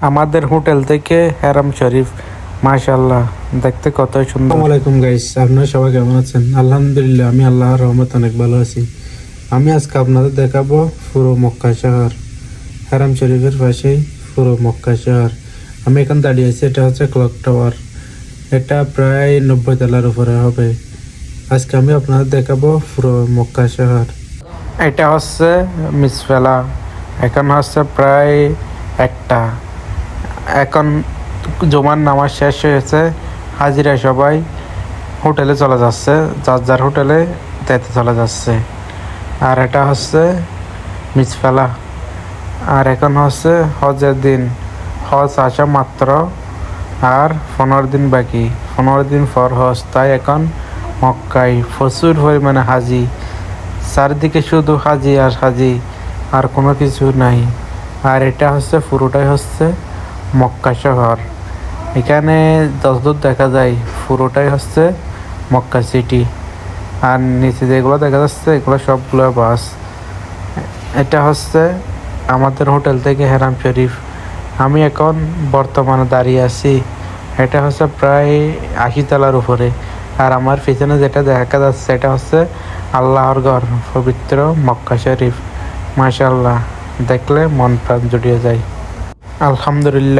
আমাদের হোটেল থেকে হেরাম শরীফ মাশাল্লাহ দেখতে কত সুন্দর। আসসালামু আলাইকুম গাইস আপনারা সবাই কেমন আছেন? আলহামদুলিল্লাহ আমি আল্লাহর রহমত অনেক ভালো আছি। আমি আজকে আপনাদের দেখাবো পুরো মক্কা শহর। হারাম শরীফের পাশেই পুরো মক্কা শহর। আমি এখন দাঁড়িয়ে আছি এটা হচ্ছে ক্লক টাওয়ার এটা প্রায় নব্বই তলার উপরে হবে। আজকে আমি আপনাদের দেখাবো পুরো মক্কা শহর। এটা হচ্ছে মিসফেলা। এখন হচ্ছে প্রায় একটা। এখন জমার নামাজ শেষ হয়েছে, হাজিরা সবাই হোটেলে চলে যাচ্ছে, যার যার হোটেলে যেতে চলে যাচ্ছে। আর এটা হচ্ছে মিসফেলা আর এখন হচ্ছে হজের দিন। হজ আসা মাত্র, আর পনেরো দিন বাকি। পনেরো দিন পর হজ, তাই এখন মক্কায় প্রচুর পরিমাণে হাজি। চারিদিকে শুধু হাজি আর হাজি, আর কোনো কিছু নাই। আর এটা হচ্ছে, পুরোটাই হচ্ছে মক্কা শহর। এখানে যতদূর দেখা যায়, পুরোটাই হচ্ছে মক্কা সিটি। আর নিচে যেগুলো দেখা যাচ্ছে, এগুলো সবগুলো বাস। এটা হচ্ছে আমাদের হোটেল থেকে হেরাম শরীফ। আমি এখন বর্তমানে দাঁড়িয়ে আছি। এটা হচ্ছে প্রায় আশি তলার উপরে। আর আমার পিছনে যেটা দেখা যাচ্ছে, এটা হচ্ছে আল্লাহর ঘর, পবিত্র মক্কা শরীফ। মাশাল্লাহ দেখলে মন প্রাণ জুড়িয়ে যায়। আলহামদুলিল্লাহ